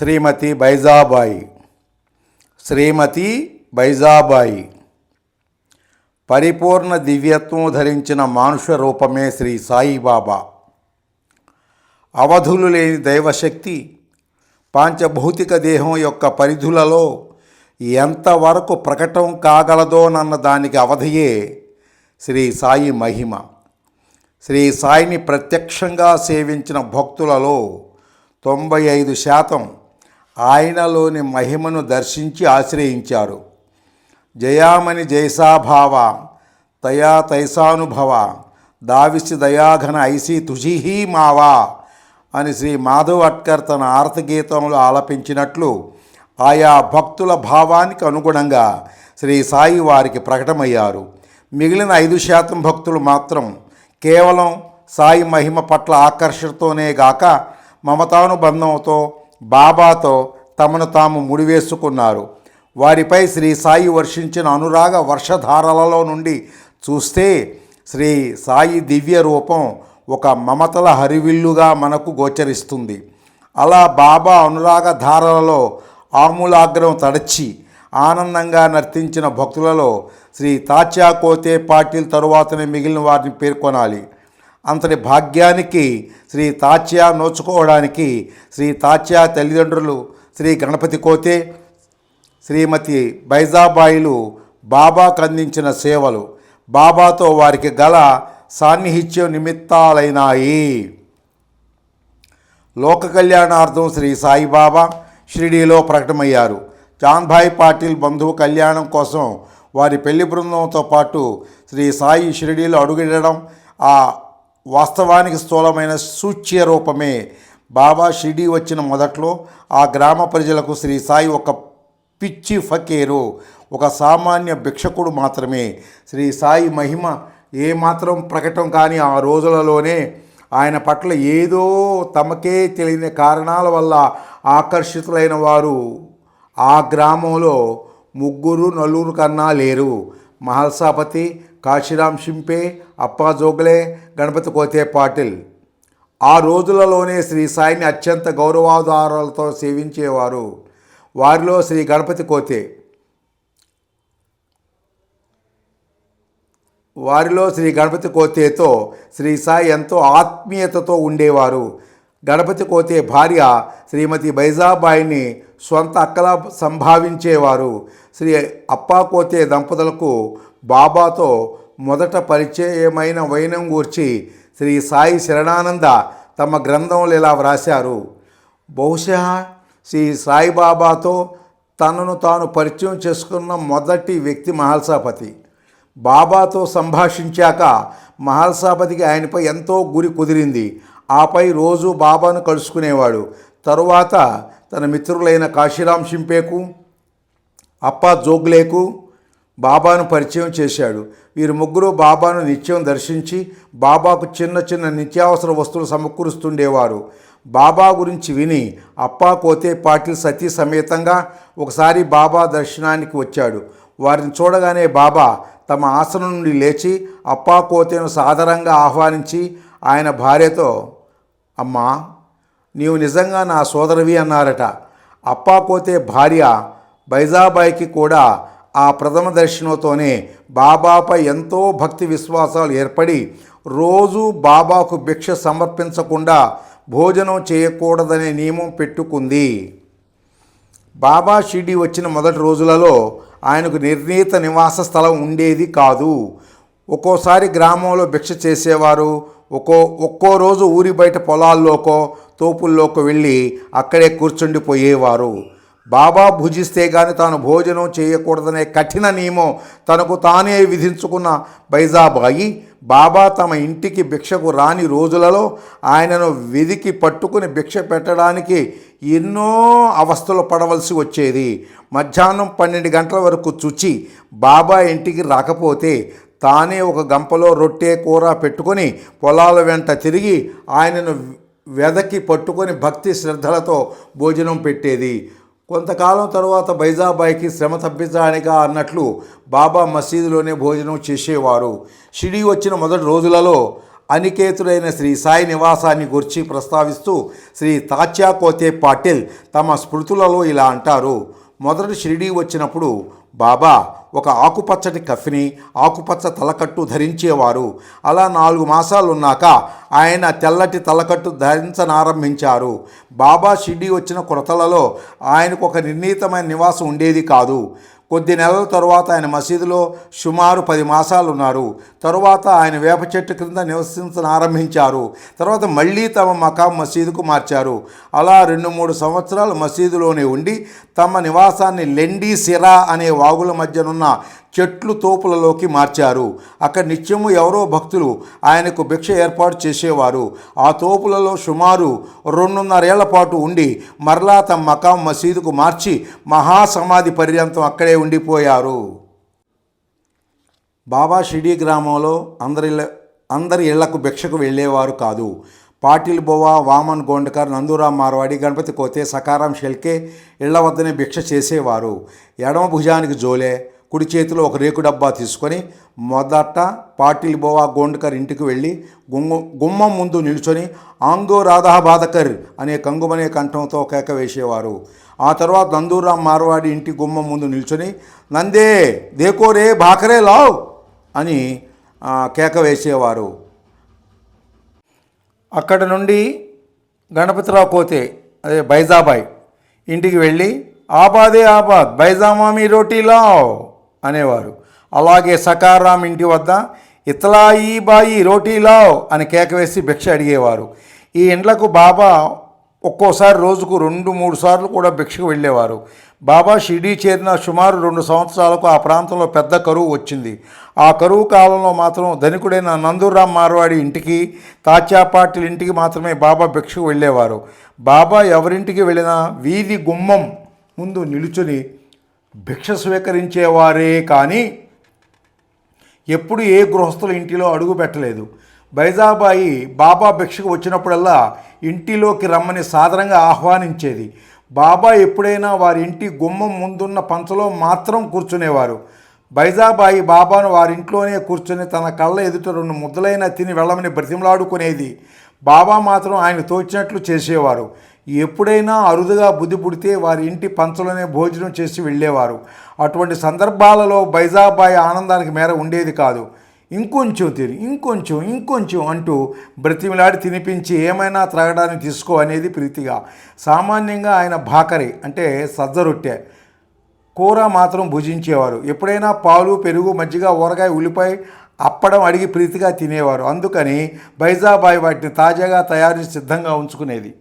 శ్రీమతి బైజాబాయి. శ్రీమతి బైజాబాయి. పరిపూర్ణ దివ్యత్వం ధరించిన మానుష రూపమే శ్రీ సాయిబాబా. అవధులు లేని దైవశక్తి పాంచభౌతిక దేహం యొక్క పరిధులలో ఎంతవరకు ప్రకటం కాగలదోనన్న దానికి అవధియే శ్రీ సాయి మహిమ. శ్రీ సాయిని ప్రత్యక్షంగా సేవించిన భక్తులలో తొంభై ఐదు శాతం ఆయనలోని మహిమను దర్శించి ఆశ్రయించారు. జయామణి జైసాభావ తయా తైసానుభవ దావిసి దయాఘన ఐసి తుజిహీ మావా అని శ్రీ మాధవ్ అట్కర్ తన ఆర్తగీతంలో ఆలపించినట్లు ఆయా భక్తుల భావానికి అనుగుణంగా శ్రీ సాయి వారికి ప్రకటమయ్యారు. మిగిలిన ఐదు శాతం భక్తులు మాత్రం కేవలం సాయి మహిమ పట్ల ఆకర్షణతోనే గాక మమతానుబంధంతో బాబాతో తమను తాము ముడివేసుకున్నారు. వారిపై శ్రీ సాయి వర్షించిన అనురాగ వర్షధారలలో నుండి చూస్తే శ్రీ సాయి దివ్య రూపం ఒక మమతల హరివిల్లుగా మనకు గోచరిస్తుంది. అలా బాబా అనురాగ ధారలలో ఆమూలాగ్రం తడచి ఆనందంగా నర్తించిన భక్తులలో శ్రీ తాచా కోతే పాటిల్ తరువాతనే మిగిలిన వారిని పేర్కొనాలి. అంతటి భాగ్యానికి శ్రీ తాచ్యా నోచుకోవడానికి శ్రీ తాచ్యా తల్లిదండ్రులు శ్రీ గణపతి కోతే శ్రీమతి బైజాబాయిలు బాబాకు అందించిన సేవలు. బాబాతో వారికి గల సాన్నిహిత్యం నిమిత్తాలైనాయి. లోక కళ్యాణార్థం శ్రీ సాయిబాబా షిరిడీలో ప్రకటమయ్యారు. జాన్భాయ్ పాటిల్ బంధువు కళ్యాణం కోసం వారి పెళ్ళి బృందంతో పాటు శ్రీ సాయి షిరిడీలో అడుగిడడం ఆ వాస్తవానికి స్థూలమైన సూచ్య రూపమే. బాబా షిరిడీ వచ్చిన మొదట్లో ఆ గ్రామ ప్రజలకు శ్రీ సాయి ఒక పిచ్చి ఫకీరు ఒక సామాన్య భిక్షకుడు మాత్రమే. శ్రీ సాయి మహిమ ఏమాత్రం ప్రకటం కానీ ఆ రోజులలోనే ఆయన పట్ల ఏదో తమకే తెలియని కారణాల వల్ల ఆకర్షితులైన వారు ఆ గ్రామంలో ముగ్గురు నలుగురు కన్నా లేరు. మహల్సాపతి కాశీరాం షింపే అప్పా జోగలే గణపతి కోతే పాటిల్. ఆ రోజులలోనే శ్రీ సాయిని అత్యంత గౌరవాధారాలతో సేవించేవారు. వారిలో శ్రీ గణపతి కోతే. వారిలో శ్రీ గణపతి కోతేతో శ్రీ సాయి ఎంతో ఆత్మీయతతో ఉండేవారు. గణపతి కోతే భార్య శ్రీమతి బైజాబాయిని స్వంత అక్కలా సంభావించేవారు. శ్రీ అప్పా కోతే దంపతులకు బాబాతో మొదట పరిచయమైన వైనం గూర్చి శ్రీ సాయి శరణానంద తమ గ్రంథంలో ఇలా వ్రాశారు. బహుశా శ్రీ సాయిబాబాతో తనను తాను పరిచయం చేసుకున్న మొదటి వ్యక్తి మహల్సాపతి. బాబాతో సంభాషించాక మహల్సాపతికి ఆయనపై ఎంతో గురి కుదిరింది. ఆపై రోజు బాబాను కలుసుకునేవాడు. తరువాత తన మిత్రులైన కాశీరాం షింపేకు అప్పా జోగ్లేకు బాబాను పరిచయం చేశాడు. వీరు ముగ్గురు బాబాను నిత్యం దర్శించి బాబాకు చిన్న చిన్న నిత్యావసర వస్తువులు సమకూరుస్తుండేవారు. బాబా గురించి విని అప్పా కోతే పాటిల్ సతీ సమేతంగా ఒకసారి బాబా దర్శనానికి వచ్చాడు. వారిని చూడగానే బాబా తమ ఆసనం నుండి లేచి అప్పా కోతేను సాదరంగా ఆహ్వానించి ఆయన భార్యతో అమ్మా నీవు నిజంగా నా సోదరివి అన్నారట. అప్పా కోతే భార్య బైజాబాయికి కూడా ఆ ప్రథమ దర్శనంతోనే బాబాపై ఎంతో భక్తి విశ్వాసాలు ఏర్పడి రోజు బాబాకు భిక్ష సమర్పించకుండా భోజనం చేయకూడదనే నియమం పెట్టుకుంది. బాబా షిడి వచ్చిన మొదటి రోజులలో ఆయనకు నిర్ణీత నివాస స్థలం ఉండేది కాదు. ఒక్కోసారి గ్రామంలో భిక్ష చేసేవారు. ఒక్కో ఒక్కో రోజు ఊరి బయట పొలాల్లోకో తోపుల్లోకో వెళ్ళి అక్కడే కూర్చుండిపోయేవారు. బాబా భుజిస్తే గాని తాను భోజనం చేయకూడదనే కఠిన నియమం తనకు తానే విధించుకున్న బైజాబాయి బాబా తమ ఇంటికి భిక్షకు రాని రోజులలో ఆయనను వెదికి పట్టుకుని భిక్ష పెట్టడానికి ఎన్నో అవస్థలు పడవలసి వచ్చేది. మధ్యాహ్నం పన్నెండు గంటల వరకు చుచి బాబా ఇంటికి రాకపోతే తానే ఒక గంపలో రొట్టె కూర పెట్టుకొని పొలాల వెంట తిరిగి ఆయనను వెదకి పట్టుకొని భక్తి శ్రద్ధలతో భోజనం పెట్టేది. కొంతకాలం తరువాత బైజాబాయికి శ్రమ తప్పించడానికా అన్నట్లు బాబా మసీదులోనే భోజనం చేసేవారు. షిడి వచ్చిన మొదటి రోజులలో అనికేతుడైన శ్రీ సాయి నివాసాన్ని గురించి ప్రస్తావిస్తూ శ్రీ తాచ్యా కోతే పాటిల్ తమ స్మృతులలో ఇలా అంటారు. మొదటి షిరిడీ వచ్చినప్పుడు బాబా ఒక ఆకుపచ్చటి కఫిని ఆకుపచ్చ తలకట్టు ధరించేవారు. అలా నాలుగు మాసాలు ఉన్నాక ఆయన తెల్లటి తలకట్టు ధరించనారంభించారు. బాబా షిడ్డి వచ్చిన కొరతలలో ఆయనకు ఒక నిర్ణీతమైన నివాసం ఉండేది కాదు. కొద్ది నెలల తరువాత ఆయన మసీదులో సుమారు పది మాసాలు ఉన్నారు తరువాత ఆయన వేప చెట్టు క్రింద నివసించడం ఆరంభించారు. తర్వాత మళ్ళీ తమ మకాం మసీదుకు మార్చారు. అలా రెండు మూడు సంవత్సరాలు మసీదులోనే ఉండి తమ నివాసాన్ని లెండి సిరా అనే వాగుల మధ్యనున్న చెట్లు తోపులలోకి మార్చారు. అక్కడ నిత్యము ఎవరో భక్తులు ఆయనకు భిక్ష ఏర్పాటు చేసేవారు. ఆ తోపులలో సుమారు రెండున్నరేళ్ళ పాటు ఉండి మరలా తమ మకాం మసీదుకు మార్చి మహాసమాధి పర్యంతం అక్కడే ఉండిపోయారు. బాబా షిడీ గ్రామంలో అందరి అందరి ఇళ్ళకు భిక్షకు వెళ్ళేవారు కాదు. పాటిల్ బోవా వామన్ గోండకర్ నందూరాం మార్వాడి గణపతి కోతే సకారాం షెల్కే ఇళ్ళ వద్దనే భిక్ష చేసేవారు. ఎడమ భుజానికి జోలే కుడి చేతిలో ఒక రేకు డబ్బా తీసుకొని మొదట పాటిల్ బోవా గోండ్కర్ ఇంటికి వెళ్ళి గుమ్మ గుమ్మం ముందు నిల్చొని ఆంగో రాధా బాధకర్ అనే కంగుమనే కంఠంతో కేక వేసేవారు. ఆ తర్వాత నందూరాం మార్వాడి ఇంటి గుమ్మం ముందు నిల్చొని నందే దేకోరే భాకరే లావ్ అని కేక వేసేవారు. అక్కడ నుండి గణపతిరావు కోతే అదే బైజాబాయ్ ఇంటికి వెళ్ళి ఆబాదే ఆబాద్ బైజామామి రోటీ లావ్ అనేవారు. అలాగే సకారాం ఇంటి వద్ద ఇతలాయి బాయి రోటీ అని కేక వేసి భిక్ష అడిగేవారు. ఈ ఇండ్లకు బాబా ఒక్కోసారి రోజుకు రెండు మూడు సార్లు కూడా భిక్షకు వెళ్ళేవారు. బాబా షిడీ చేరిన సుమారు రెండు సంవత్సరాలకు ఆ ప్రాంతంలో పెద్ద కరువు వచ్చింది. ఆ కరువు కాలంలో మాత్రం ధనికుడైన నందూరాం మార్వాడి ఇంటికి తాత్యా పాటిల్ ఇంటికి మాత్రమే బాబా భిక్షకు వెళ్ళేవారు. బాబా ఎవరింటికి వెళ్ళినా వీధి గుమ్మం ముందు నిలుచుని భిక్ష స్వీకరించేవారే కానీ ఎప్పుడు ఏ గృహస్థుల ఇంటిలో అడుగు పెట్టలేదు. బైజాబాయి బాబా భిక్షకు వచ్చినప్పుడల్లా ఇంటిలోకి రమ్మని సాధారణంగా ఆహ్వానించేది. బాబా ఎప్పుడైనా వారి ఇంటి గుమ్మం ముందున్న పంచలో మాత్రం కూర్చునేవారు. బైజాబాయి బాబాను వారింట్లోనే కూర్చొని తన కళ్ళ ఎదుట రెండు ముద్దలైన తిని వెళ్ళమని బ్రతిమలాడుకునేది. బాబా మాత్రం ఆయన తోచినట్లు చేసేవారు. ఎప్పుడైనా అరుదుగా బుద్ధి పుడితే వారి ఇంటి పంచలోనే భోజనం చేసి వెళ్ళేవారు. అటువంటి సందర్భాలలో బైజాబాయి ఆనందానికి మేర ఉండేది కాదు. ఇంకొంచెం తిని ఇంకొంచెం ఇంకొంచెం అంటూ బ్రతిమిలాడి తినిపించి ఏమైనా త్రాగడానికి తీసుకో అనేది ప్రీతిగా. సామాన్యంగా ఆయన భాకరి అంటే సజ్జ రొట్టె కూర మాత్రం భుజించేవారు. ఎప్పుడైనా పాలు పెరుగు మజ్జిగ ఊరగాయ ఉల్లిపాయ అప్పడం అడిగి ప్రీతిగా తినేవారు. అందుకని బైజాబాయి వాటిని తాజాగా తయారు సిద్ధంగా ఉంచుకునేది.